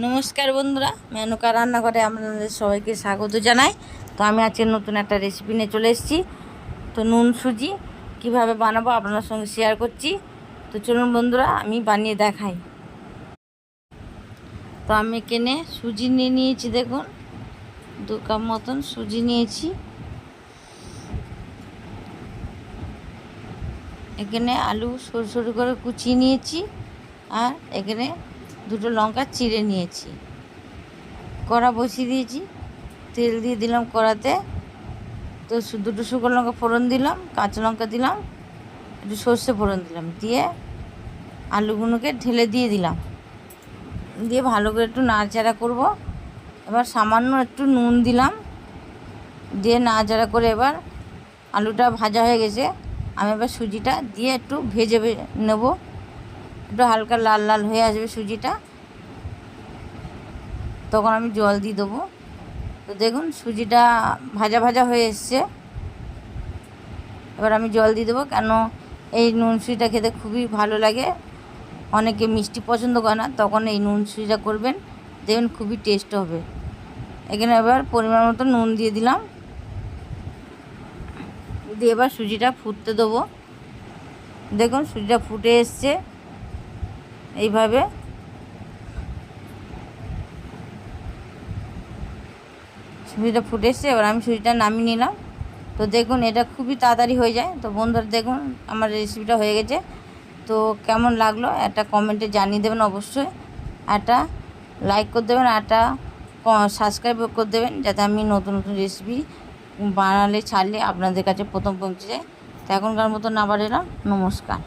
নমস্কার বন্ধুরা মেনুকা রান্নাঘরে আপনাদের সবাইকে স্বাগত জানাই। তো আমি আজকে নতুন একটা রেসিপি নিয়ে চলে এসেছি। তো নুন, সুজি কীভাবে বানাবো আপনার সঙ্গে শেয়ার করছি। তো চলুন বন্ধুরা, আমি বানিয়ে দেখাই। তো আমি কেনে সুজি নিয়ে নিয়েছি, দেখুন। দু কাপ মতন সুজি নিয়েছি। এখানে আলু সরু সরু করে কুচিয়ে নিয়েছি। আর এখানে দুটো লঙ্কা চিড়ে নিয়েছি। কড়া বসিয়ে দিয়েছি। তেল দিয়ে দিলাম কড়াতে। তো দুটো শুকনো লঙ্কা ফোড়ন দিলাম, কাঁচা লঙ্কা দিলাম, একটু সর্ষে ফোড়ন দিলাম। দিয়ে আলুগুলোকে ঢেলে দিয়ে দিলাম। দিয়ে ভালো করে একটু নাড়াচাড়া করব। এবার সামান্য একটু নুন দিলাম। দিয়ে নাড়াচাড়া করে এবার আলুটা ভাজা হয়ে গেছে। আমি এবার সুজিটা দিয়ে একটু ভেজে নেব। একটু হালকা লাল লাল হয়ে আসবে সুজিটা। তখন আমি জল দিয়ে দেবো। তো দেখুন সুজিটা ভাজা ভাজা হয়ে এসছে। এবার আমি জল দিয়ে দেবো, কেন এই নুন সুজিটা খেতে খুবই ভালো লাগে। অনেকে মিষ্টি পছন্দ করে না, তখন এই নুন সুজিটা করবেন। দেখবেন খুবই টেস্ট হবে। এখানে এবার পরিমাণ মতো নুন দিয়ে দিলাম। দিয়ে এবার সুজিটা ফুটতে দেবো। দেখুন সুজিটা ফুটে এসছে। এইভাবে। সুজিটা ফুটে এসছে, এবার আমি সুজিটা নামিয়ে নিলাম। তো দেখুন, এটা খুবই তাড়াতাড়ি হয়ে যায়। তো বন্ধুরা, দেখুন, আমার রেসিপিটা হয়ে গেছে। তো কেমন লাগল একটা কমেন্টে জানিয়ে দেবেন অবশ্যই। একটা লাইক করে দেবেন একটা সাবস্ক্রাইব করে দেবেন, যাতে আমি নতুন নতুন রেসিপি বানালে, ছাড়লে আপনাদের কাছে প্রথম পৌঁছে যায়। তো এখনকার মতো না এলাম। নমস্কার।